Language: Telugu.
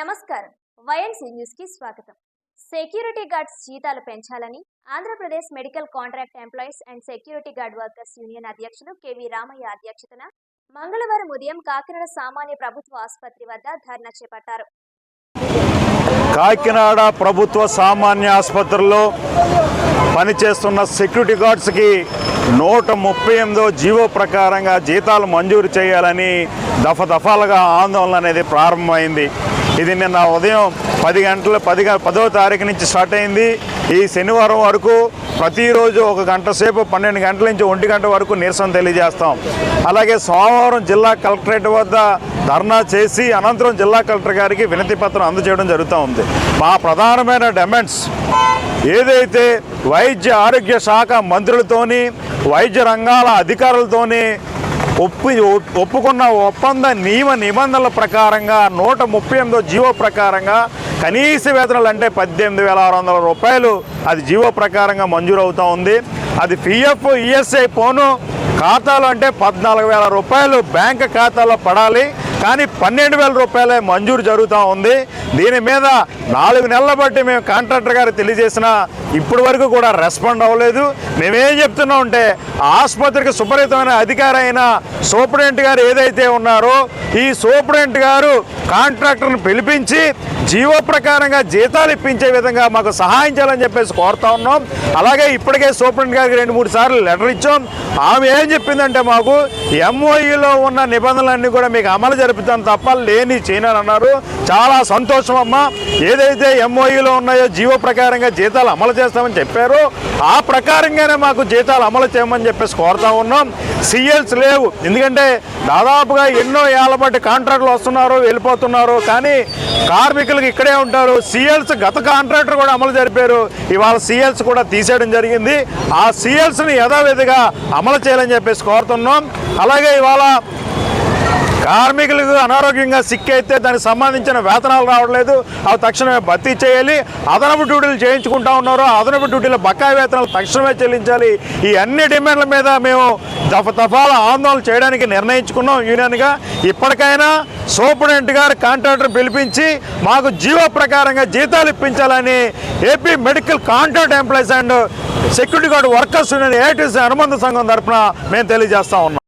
నమస్కారం. వైఎన్సీ న్యూస్కి స్వాగతం. సెక్యూరిటీ గార్డ్స్ జీతాలు పెంచాలని Andhra Pradesh medical contract employees and security guard workers union అధ్యక్షులు కెవి రామయ్య అధ్యక్షతన మంగళవారం ఉదయం కాకినాడ సామాన్య ప్రభుత్వ ఆసుపత్రి వద్ద ధర్నా చేపట్టారు. కాకినాడ ప్రభుత్వ సామాన్య ఆసుపత్రిలో పనిచేస్తున్న సెక్యూరిటీ గార్డ్స్కి నూట ముప్పై ఎనిమిదో జీవో ప్రకారంగా జీతాలు మంజూరు చేయాలని దఫ దఫాలుగా ఆందోళన అనేది ప్రారంభమైంది. ఇది నిన్న ఉదయం పది గంటల పది గ- పదో తారీఖు నుంచి స్టార్ట్ అయింది. ఈ శనివారం వరకు ప్రతిరోజు ఒక గంట సేపు పన్నెండు గంటల నుంచి ఒంటి గంట వరకు నిరసన తెలియజేస్తాం. అలాగే సోమవారం జిల్లా కలెక్టరేట్ వద్ద ధర్నా చేసి అనంతరం జిల్లా కలెక్టర్ గారికి వినతి పత్రం అందజేయడం జరుగుతూ ఉంది. మా ప్రధానమైన డిమాండ్స్ ఏదైతే వైద్య ఆరోగ్య శాఖ మంత్రులతోని వైద్య రంగాల అధికారులతోని ఒప్పి ఒప్పుకున్న ఒప్పంద నియమ నిబంధనల ప్రకారంగా నూట ముప్పై ఎనిమిదో జీవో ప్రకారంగా కనీస వేతనాలు అంటే పద్దెనిమిది వేల ఆరు వందల రూపాయలు. అది జీవో ప్రకారంగా మంజూరు అవుతూ ఉంది. అది పిఎఫ్ ఈఎస్ఐ పోను ఖాతాలు అంటే పద్నాలుగు వేల రూపాయలు. బ్యాంక్ ఖాతాలో పడాలి. కానీ పన్నెండు వేల రూపాయలే మంజూరు జరుగుతూ ఉంది. దీని మీద నాలుగు నెలల బట్టి మేము కాంట్రాక్టర్ గారు తెలియజేసిన ఇప్పటి వరకు కూడా రెస్పాండ్ అవ్వలేదు. మేమేం చెప్తున్నాం అంటే ఆసుపత్రికి సుపరితమైన అధికారి అయిన సూపరింటెండెంట్ గారు ఏదైతే ఉన్నారో ఈ సూపరింటెండెంట్ గారు కాంట్రాక్టర్ని పిలిపించి జీవో ప్రకారంగా జీతాలు ఇప్పించే విధంగా మాకు సహాయం చేయాలని చెప్పేసి కోరుతా ఉన్నాం. అలాగే ఇప్పటికే సూపరింటెండెంట్ గారికి రెండు మూడు సార్లు లెటర్ ఇచ్చాం. ఆమె ఏం చెప్పిందంటే మాకు ఎంఓఈలో ఉన్న నిబంధనలన్నీ కూడా మీకు అమలు జరుపుతాం తప్ప లేని చేయనని అన్నారు. చాలా సంతోషం. అమ్మా ఏదైతే ఎంఓఈలో ఉన్నాయో జీవో ప్రకారంగా జీతాలు అమలు చేస్తామని చెప్పారు ఆ ప్రకారంగానే మాకు జీతాలు అమలు చేయమని చెప్పేసి కోరుతా ఉన్నాం. సిఎల్స్ లేవు. ఎందుకంటే దాదాపుగా ఎన్నో ఏళ్ళ బట్టి కాంట్రాక్టులు వస్తున్నారు వెళ్ళిపోతున్నారు. కానీ కార్మికులకు ఇక్కడే ఉంటారు. సిఎల్స్ గత కాంట్రాక్టర్ కూడా అమలు జరిపారు. ఇవాళ సీఎల్స్ కూడా తీసేయడం జరిగింది. ఆ సీఎల్స్ని యథావిధిగా అమలు చేయాలని చెప్పేసి కోరుతున్నాం. అలాగే ఇవాళ కార్మికులకు అనారోగ్యంగా సిక్ అయితే దానికి సంబంధించిన వేతనాలు రావట్లేదు. అవి తక్షణమే భర్తీ చేయాలి. అదనపు డ్యూటీలు చేయించుకుంటా ఉన్నారు. అదనపు డ్యూటీల బకాయి వేతనాలు తక్షణమే చెల్లించాలి. ఈ అన్ని డిమాండ్ల మీద మేము దఫ దఫాల ఆందోళన చేయడానికి నిర్ణయించుకున్నాం యూనియన్గా. ఇప్పటికైనా సూపరింటెండెంట్ గారు కాంట్రాక్టర్ పిలిపించి మాకు జీవో ప్రకారంగా జీతాలు ఇప్పించాలని AP medical contract employees and security guard workers union ATC అనుబంధ సంఘం తరఫున మేము తెలియజేస్తా ఉన్నాం.